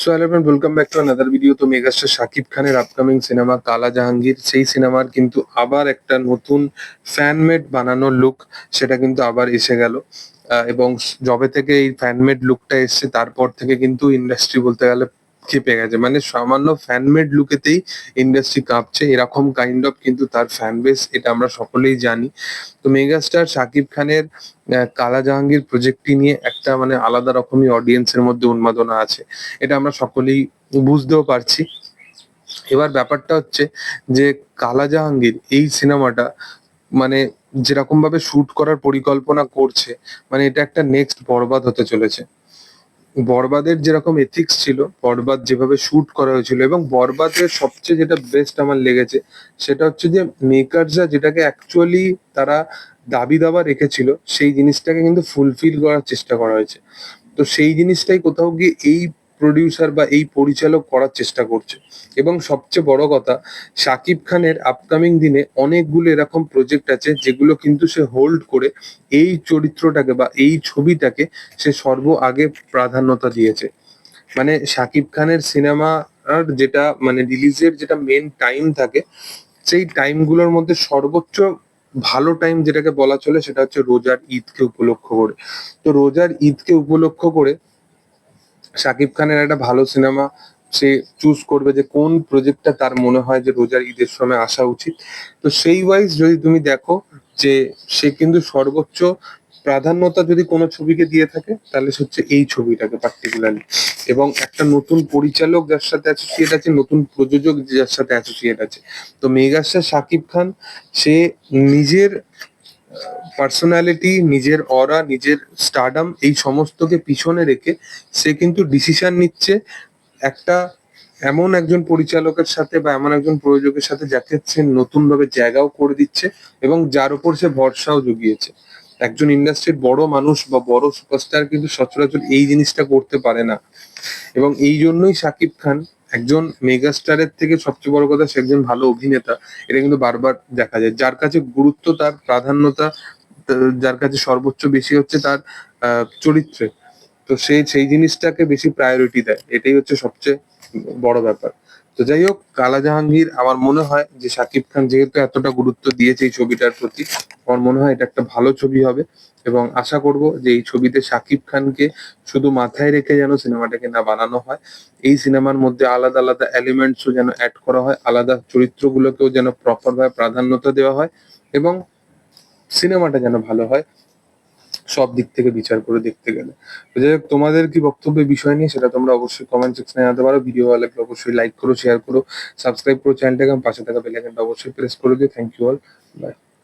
So eleven welcome back to another video তো megastar Shakib খানের upcoming cinema কালা জাহাঙ্গীর সেই সিনেমার কিন্তু আবার একটা নতুন ফ্যানমেড বানানো লুক সেটা কিন্তু আবার এসে গেল। এবং যবে থেকে এই ফ্যানমেড লুকটা এসছে, তারপর থেকে কিন্তু ইন্ডাস্ট্রি বলতে গেলে খেপে গেছে। মানে সামান্য ফ্যানমেড লুকেতেই ইন্ডাস্ট্রি কাঁপছে। এরকম কাইন্ড অফ কিন্তু তার ফ্যান বেস এটা আমরা সকলেই জানি। তো মেগাস্টার শাকিব খানের কালা জাহাঙ্গীর প্রজেক্টটি নিয়ে একটা মানে আলাদা রকমই অডিয়েন্সের মধ্যে উন্মাদনা আছে। এটা আমরা সকলেই বুঝতেও পারছি। এবার ব্যাপারটা হচ্ছে যে কালা জাহাঙ্গীর এই সিনেমাটা মানে যেরকম ভাবে শুট করার পরিকল্পনা করছে মানে এটা একটা নেক্সট বরবাদ হতে চলেছে। বরবাদের যেরকম এথিক্স ছিল, বরবাদ যেভাবে শুট করা হয়েছিল এবং বরবাদের সবচেয়ে যেটা বেস্ট আমার লেগেছে সেটা হচ্ছে যে মেকারসরা যেটাকে অ্যাকচুয়ালি তারা দাবি দাবা রেখেছিল, সেই জিনিসটাকে কিন্তু ফুলফিল করার চেষ্টা করা হয়েছে। তো সেই জিনিসটাই কোথাও গিয়ে এই প্রডিউসার বা এই পরিচালক করার চেষ্টা করছে। এবং সবচেয়ে বড় কথা শাকিব খানের আপকামিং দিনে অনেকগুলো এরকম প্রজেক্ট আছে, যেগুলো কিন্তু সে হোল্ড করে এই চরিত্রটাকে বা এই ছবিটাকে সে সর্ব আগে প্রাধান্যতা দিয়েছে। মানে শাকিব খানের সিনেমা আর যেটা মানে রিলিজের যেটা মেন টাইম থাকে, সেই টাইমগুলোর মধ্যে সর্বোচ্চ ভালো টাইম যেটাকে বলা চলে, সেটা হচ্ছে রোজার ঈদকে উপলক্ষ করে। তো রোজার ঈদকে উপলক্ষ করে শাকিব খানের একটা ভালো সিনেমা, সে চুজ করবে যে কোন প্রজেক্টটা তার মনে হয় যে রোজার ঈদের সময় আসা উচিত। তো সেই ওয়াইজ যদি তুমি দেখো যে সে কিন্তু সর্বোচ্চ প্রাধান্যতা যদি কোনো ছবিকে দিয়ে থাকে, তাহলে হচ্ছে এই ছবিটাকে পার্টিকুলারলি এবং একটা নতুন পরিচালক যার সাথে অ্যাসোসিয়েট আছে, নতুন প্রযোজক যার সাথে অ্যাসোসিয়েট আছে। তো মেগাস্টার শাকিব খান, সে নিজের পার্সোনালিটি নিজের অরা নিজের স্টারডাম এই সমস্তকে পিছনে রেখে সে কিন্তু ডিসিশন নিচ্ছে একটা এমন একজন পরিচালকের সাথে বা এমন একজন প্রযোজকের সাথে যাকে সে নতুন ভাবে জায়গাও করে দিচ্ছে এবং যার উপর সে ভরসাও জুগিয়েছে। একজন ইন্ডাস্ট্রির বড় মানুষ বা বড় সুপারস্টার কিন্তু সচরাচর এই জিনিসটা করতে পারে না। এবং এই জন্যই শাকিব খান একজন মেগাস্টারের থেকে সবচেয়ে বড় কথা, সে একজন ভালো অভিনেতা, এটা কিন্তু বারবার দেখা যায়। যার কাছে গুরুত্ব, তার প্রাধান্যতা যার কাছে সর্বোচ্চ বেশি হচ্ছে তার চরিত্রে। তো সে সেই জিনিসটাকে বেশি প্রায়োরিটি দেয়। এটাই হচ্ছে সবচেয়ে বড় ব্যাপার। তো যাই হোক কালা জাহাঙ্গীর আমার মনে হয় যে শাকিব খান যেহেতু এতটা গুরুত্ব দিয়েছে এই ছবিটার প্রতি, আমার মনে হয় এটা একটা ভালো ছবি হবে এবং আশা করব যে এই ছবিতে শাকিব খানকে শুধু মাথায় রেখে যেন সিনেমাটাকে না বানানো হয়, এই সিনেমার মধ্যে আলাদা আলাদা এলিমেন্টসও যেন অ্যাড করা হয়, আলাদা চরিত্রগুলোকেও যেন প্রপার ভাবে প্রাধান্যতা দেওয়া হয় এবং সিনেমাটা যেন ভালো হয়, সব দিক থেকে বিচার করে দেখতে গেলে। তো যাই হোক, তোমাদের কি বক্তব্য বিষয় নিয়ে সেটা তোমরা অবশ্যই কমেন্ট সেকশনে জানাতে পারো। ভিডিও ভালো লাগলে অবশ্যই লাইক করো শেয়ার করো সাবস্ক্রাইব করো চ্যানেলটাকে পাশে থাকা বেল আইকনটা অবশ্যই প্রেস করে দিও। Thank you all by